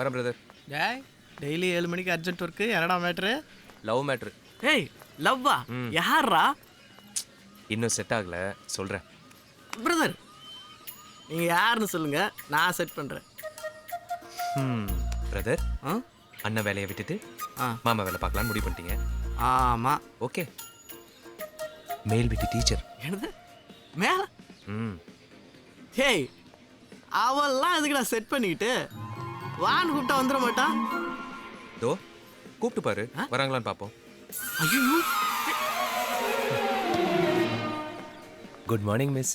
வரேன் பிரதர் டேய் டெய்லி ஏழு மணிக்கு அர்ஜென்ட் ஒர்க்கு. என்னடா மேட்ரு லவ் மேட்ரு ஏய் லவ்வா யாரா இன்னும் செட் ஆகல. சொல்கிறேன் பிரதர் நீங்கள் யாருன்னு சொல்லுங்க. நான் செட் பண்ணுறேன் ம் பிரதர் ஆ? அண்ணன் வேலையை விட்டுட்டு ஆ. மாமா வேலை பார்க்கலான்னு முடிவு பண்ணிட்டீங்க. ஆமாம் ஓகே. மேல் வீட்டு டீச்சர். என்னது? மேலே? ம். ஹேய் அவெல்லாம் எதுக்கு நான் செட் பண்ணிக்கிட்டு? வான்னு கூப்பிட்டா வந்துட மாட்டான் தோ கூப்பிட்டு பாரு. வராங்களான்னு பார்ப்போம் ஐயோ குட் மார்னிங் மிஸ்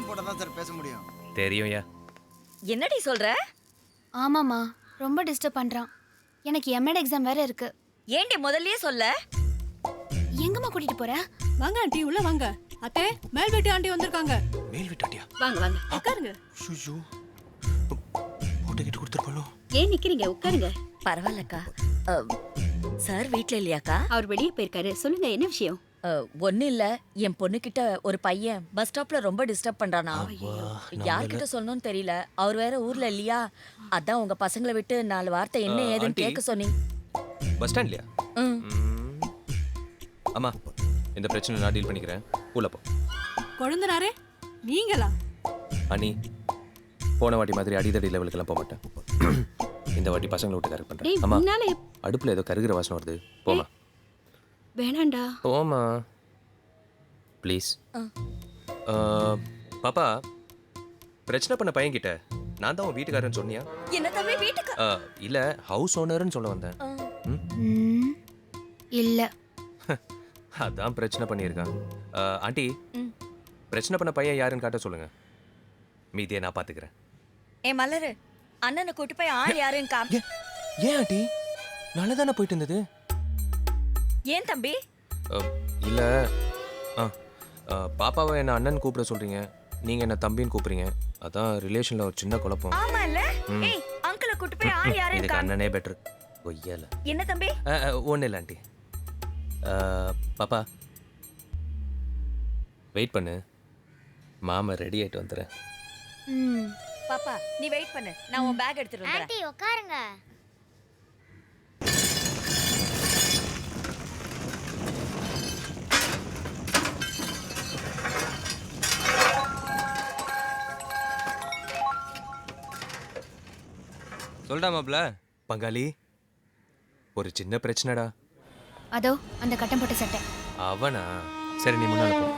காயின் போட்டால் தான் சார் பேச முடியும். தெரியும்யா. என்னடி சொல்ற? ஆமாம்மா ரொம்ப டிஸ்டர்ப் பண்ணுறான் எனக்கு எம்எட் எக்ஸாம் வேற இருக்கு. ஏண்டி முதல்லயே சொல்ல? எங்கம்மா கூட்டிட்டு போற? வாங்க ஆண்டி உள்ள வாங்க. அத்தே மேல் வீட்டு ஆண்டி வந்திருக்காங்க. மேல் வீட்டாட்டியா வாங்க வாங்க உட்காருங்க. ஷூ போட்டுக்கிட்டு கொடுத்துருப்பாளோ ஏன் நிக்கிறீங்க? உட்காருங்க. பரவாயில்லக்கா. சார் வீட்ல இல்லையாக்கா? அவர் வெளியே போயிருக்காரு. சொல்லுங்க என்ன விஷயம்? ஒன்னும் இல்ல. என் பொண்ணுகிட்ட ஒரு பையன் பஸ் ஸ்டாப்ல ரொம்ப டிஸ்டர்ப் பண்றானா. யார்கிட்ட சொல்லணும்னு தெரியல. அவர் வேற ஊர்ல இல்லையா? அதான் உங்க பசங்களை விட்டு நாலு வார்த்தை என்ன ஏதுன்னு. கேட்க சொன்னீங்க. பஸ் ஸ்டாண்ட்லையா? ம். அம்மா இந்த பிரச்சனை நான் டீல் பண்ணிக்கிறேன். உள்ள போ. கொழுந்தனாரே நீங்களா? அனி போன வாட்டி மாதிரி அடிதடி லெவலுக்கெல்லாம் போக மாட்டேன். இந்த வாட்டி பசங்களை விட்டு கரெக்ட் டேய் பண்ணுறேன் அம்மா அடுப்பில் ஏதோ கருகிற வாசனை வருது. போமா வேணாண்டா போமா ப்ளீஸ். பாப்பா பிரச்சனை பண்ண பையன்கிட்ட நான் தான் உன் வீட்டுக்காரன்னு சொன்னியா? என்ன தம்பி வீட்டுக்கு ஆ, இல்ல ஹவுஸ் ஓனர்னு சொல்ல வந்தேன். ம்? இல்ல. அதான் பிரச்சனை பண்ணியிருக்கான். ஆ, ஆண்டி ம். பிரச்சனை பண்ண பையன் யாருன்னு காட்ட சொல்லுங்க. மீதியை நான் பாத்துக்கிறேன். ஏ மலரு அண்ணனை கூட்டி போய் ஆள் யாருன்னு காம் ஏன் ஏன் ஆண்டி? நல்லா தானே போயிட்டு இருந்தது? ஏன் தம்பி? இல்ல. ஆ பாப்பாவை என்ன அண்ணன் கூப்பிட சொல்றீங்க? நீங்க என்ன தம்பின்னு கூப்பிடுறீங்க? அதான் ரிலேஷன்ல ஒரு சின்ன குழப்பம். ஆமா இல்ல ம். ஏய் அங்கிளை கூட்டி போய் ஆள் யாருன்னு இதுக்கு காம் அண்ணனே பெட்டர் ஒய்யல. என்ன தம்பி? ஒன்றும் இல்லை ஆண்டி. ஆ, பாப்பா. வெயிட் பண்ணு. மாமா ரெடி ஆயிட்டு வந்துடுறேன். ம். பாப்பா நீ வெயிட் பண்ணு. நான் உன் பேக் எடுத்துட்டு வந்துறேன் ஆண்டி உட்காருங்க சொல்டா மாப்ள பங்காளி ஒரு சின்ன பிரச்சனைடா. அதோ அந்த கட்டம் போட்ட சட்டை. அவனா? சரி நீ முன்னால போ.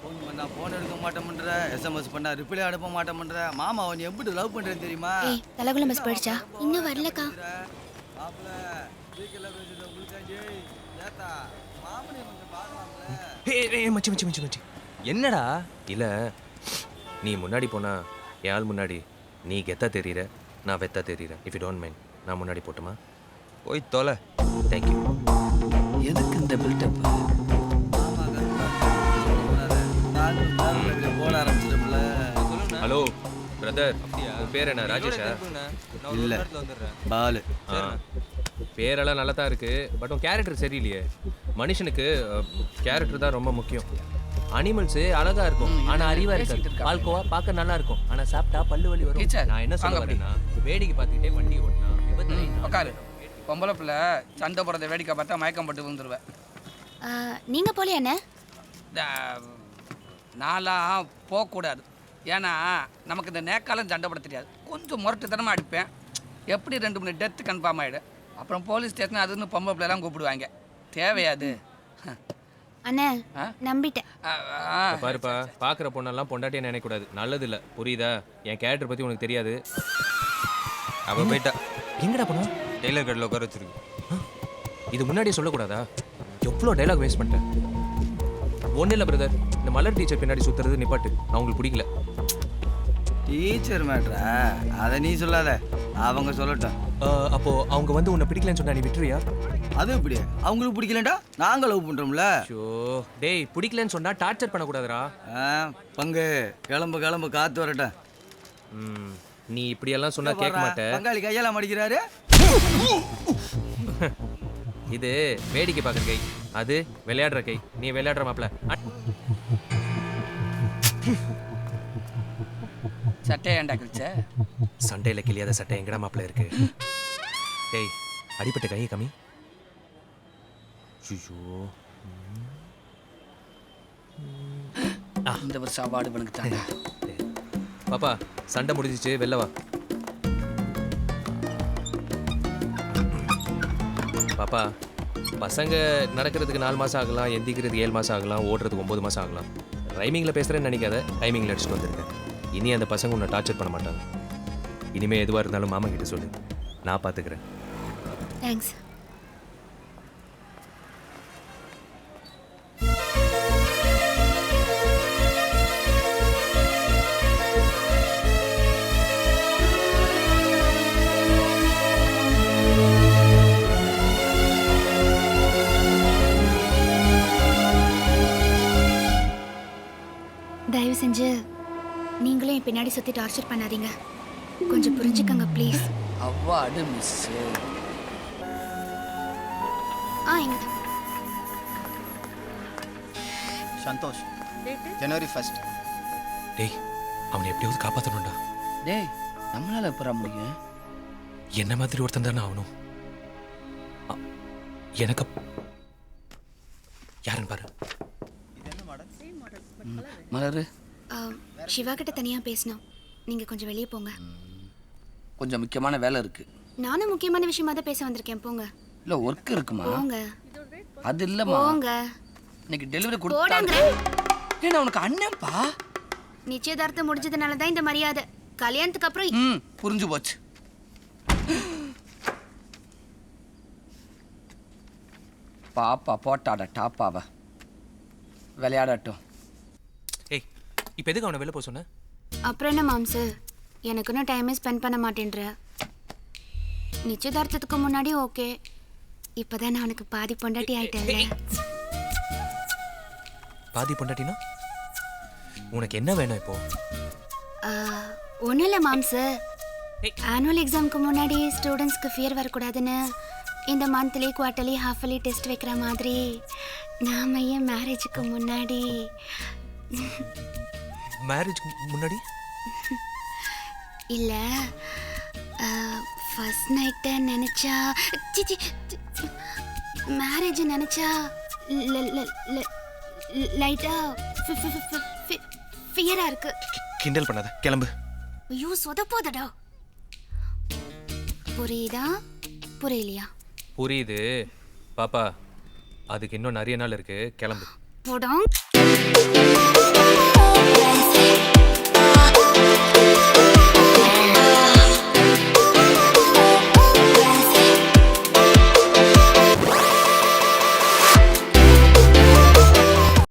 ஃபோன் பண்ணா ஃபோன் எடுக்க மாட்டேன்ற எஸ்எம்எஸ் பண்ணா ரிப்ளை அனுப்ப மாட்டேன்ற மாமா அவன் எப்படி லவ் பண்றேன்னு தெரியுமா? ஏய் தலகுல மிஸ் போயிடுச்சா? இன்னும் வரலக்கா. மாப்பிள வீக்கெல்ல பேசுறது உங்களுக்காண்டி ஏத்தா மாமனை கொஞ்சம் பார்க்கலாம்ல ஏய் ஏய் மச்சி மச்சி மச்சி மச்சி. என்னடா? இல்ல நீ முன்னாடி போனா ஆள் முன்னாடி நீ கெத்தா தெரியுற நான் வெத்தா தெரியுறேன் இஃப் யூ டோன்ட் மைண்ட் நான் முன்னாடி போட்டுமா? போய் தொலை. தேங்க்யூ எதுக்கு இந்த பில்டப் போட ஆரம்பிச்சிட்டோம்ல ஹலோ பிரதர் உன் பேர் என்ன ராஜேஷா? இல்ல. பாலு. ஆ. பேரெல்லாம் நல்லா தான் இருக்கு பட் உன் கேரக்டர் சரியில்லையே. மனுஷனுக்கு கேரக்டர் தான் ரொம்ப முக்கியம். அனிமல்ஸ் அழகா இருக்கும். ஆனா அறிவா இருக்காது. பால்கோவா பார்க்க நல்லா இருக்கும். ஆனா சாப்பிட்டா பல்லு வலி வரும். நான் என்ன சொல்ல. வரேன்னா வேடிக்கை பார்த்துக்கிட்டே வண்டி ஓட்டினா விபத்து. உட்காரு பொம்பளை பிள்ளை சண்டை போடுறத வேடிக்கை பார்த்தா மயக்கம் போட்டு விழுந்துருவேன் நீங்க போலியா அண்ணே இந்த நான்லாம் போகக்கூடாது ஏன்னா நமக்கு இந்த நேக்காலம் சண்டை போட தெரியாது. கொஞ்சம் முரட்டுத்தனமாக அடிப்பேன். எப்படி ரெண்டு மூணு டெத்து கன்ஃபார்ம் ஆகிடும் அப்புறம் போலீஸ் ஸ்டேஷன் அதுன்னு பொம்பளை பிள்ளைலாம் கூப்பிடுவாங்க தேவையாது அண்ணே? நம்பிட்டேன். பாருப்பா பாக்குற பொண்ணெல்லாம் பொண்டாட்டியை நினைக்க கூடாது. நல்லது இல்ல புரியுதா? என் கேரக்டர் பத்தி உனக்கு தெரியாது. அவ போயிட்டா. எங்கடா போனா? டெய்லர் கடையில் உட்கார வச்சிருக்கு. இது முன்னாடியே சொல்லக்கூடாதா? எவ்வளோ டைலாக் வேஸ்ட் பண்ணிட்டேன். ஒன்றும் இல்லை பிரதர் இந்த மலர் டீச்சர் பின்னாடி சுத்துறது நிப்பாட்டு. நான் உங்களுக்கு பிடிக்கல. டீச்சர் மேட்ரா அதை நீ சொல்லாத. அவங்க சொல்லட்டும். அப்போ அவங்க வந்து உன்னை பிடிக்கலன்னு சொன்னா நீ விட்டுருவியா? அது எப்படி? அவங்களுக்கு பிடிக்கலடா நாங்க லவ் பண்றோம்ல. ஷோ டேய் பிடிக்கலன்னு சொன்னா டார்ச்சர் பண்ணக்கூடாதுடா. ஆ, பங்கு கிளம்பு கிளம்பு காத்து வரட்டும் ம், நீ இப்படியெல்லாம் சொன்னா கேட்க மாட்டே. பங்காளி கையெல்லாம் மடிக்கிறாரு. இது வேடிக்கை பார்க்குற கை. அது விளையாடுற கை. நீ விளையாடுற மாப்ள சட்டையை ஏன்டா கிழிச்ச? சண்டையில் கிளியாத சட்டை எங்கடா மாப்ள இருக்கு? டேய் அடிப்பட்ட கையை கம்மி. ஐயோ இந்த வருஷம் அவார்டு தாண்டா. பாப்பா சண்டை முடிஞ்சிச்சு வெளில வா. பாப்பா பசங்க நடக்கிறதுக்கு நாலு மாதம் ஆகலாம் எந்திக்கிறதுக்கு ஏழு மாதம் ஆகலாம் ஓடுறதுக்கு ஒம்பது மாதம் ஆகலாம். ரைமிங்கில் பேசுகிறேன்னு நினைக்காத டைமிங்கில் அடிச்சுட்டு வந்திருக்கேன் இனி அந்த பசங்க உன்னை டார்ச்சர் பண்ண மாட்டாங்க. இனிமேல் எதுவாக இருந்தாலும் மாமா கிட்ட சொல்லு. நான் பார்த்துக்கிறேன் தேங்க்ஸ் பின்னாடி சுற்றி டார்ச்சர் பண்ணாதீங்க. கொஞ்சம் புரிஞ்சுக்கங்க ப்ளீஸ் அவார்டு மிஸ் ஆ இங்க சந்தோஷ். ஜனவரி ஃபர்ஸ்ட் டேய் அவனை எப்படியாவது காப்பாற்றணும்டா டேய் நம்மளால எப்படா முடியும்? என்ன மாதிரி ஒருத்தன் தானே ஆகணும் அ- எனக்கு அப்- யாருன்னு பாரு. மலரு. சிவா கிட்ட தனியாக பேசணும் நீங்கள் கொஞ்சம் வெளியே போங்க. கொஞ்சம் முக்கியமான வேலை இருக்கு. நானும் முக்கியமான விஷயமா தான் பேச வந்திருக்கேன். போங்க. இல்ல ஒர்க் இருக்குமா? போங்க. அது இல்லம்மா. போங்க. இன்னைக்கு டெலிவரி. கொடுத்தாங்க ஏன்னா உனக்கு அண்ணன்ப்பா. நிச்சயதார்த்தம் முடிஞ்சதுனால தான் இந்த மரியாதை. கல்யாணத்துக்கு அப்புறம் ம் புரிஞ்சு போச்சு. பாப்பா போட்டாட டாப்பாவ விளையாடட்டும். இப்போ எதுக்கு அவனை வெளில போக சொன்ன? அப்புறம் என்ன மாம்சு? எனக்குன்னு டைமே ஸ்பெண்ட் பண்ண மாட்டேன்ற. நிச்சயதார்த்தத்துக்கு முன்னாடி ஓகே இப்போதான் நான் உனக்கு பாதி பொண்டாட்டி ஆயிட்டேன்ல. பாதி பொண்டாட்டினா? உனக்கு என்ன வேணும் இப்போ? ஒன்றும் இல்லை மாம்சு. ஏய். ஆனுவல் எக்ஸாமுக்கு முன்னாடி ஸ்டூடெண்ட்ஸ்க்கு ஃபியர் வரக்கூடாதுன்னு இந்த மந்த்லி குவார்ட்டர்லி ஹாஃபலி டெஸ்ட் வைக்கிற மாதிரி நாம ஏன் மேரேஜுக்கு முன்னாடி மேரேஜ்க்கு முன்னாடி? இல்லை ஃபர்ஸ்ட் நைட்டை நினச்சா சிச்சி மேரேஜ் நினச்சா லைட்டாக ஃபியராக இருக்கு. கிண்டல் பண்ணாத கிளம்பு. ஐயோ சொதப்போதடா. புரியுதா? புரியலையா? புரியுது. பாப்பா அதுக்கு இன்னும் நிறைய நாள் இருக்கு. கிளம்பு. போடும் Oh, oh, oh, oh, oh,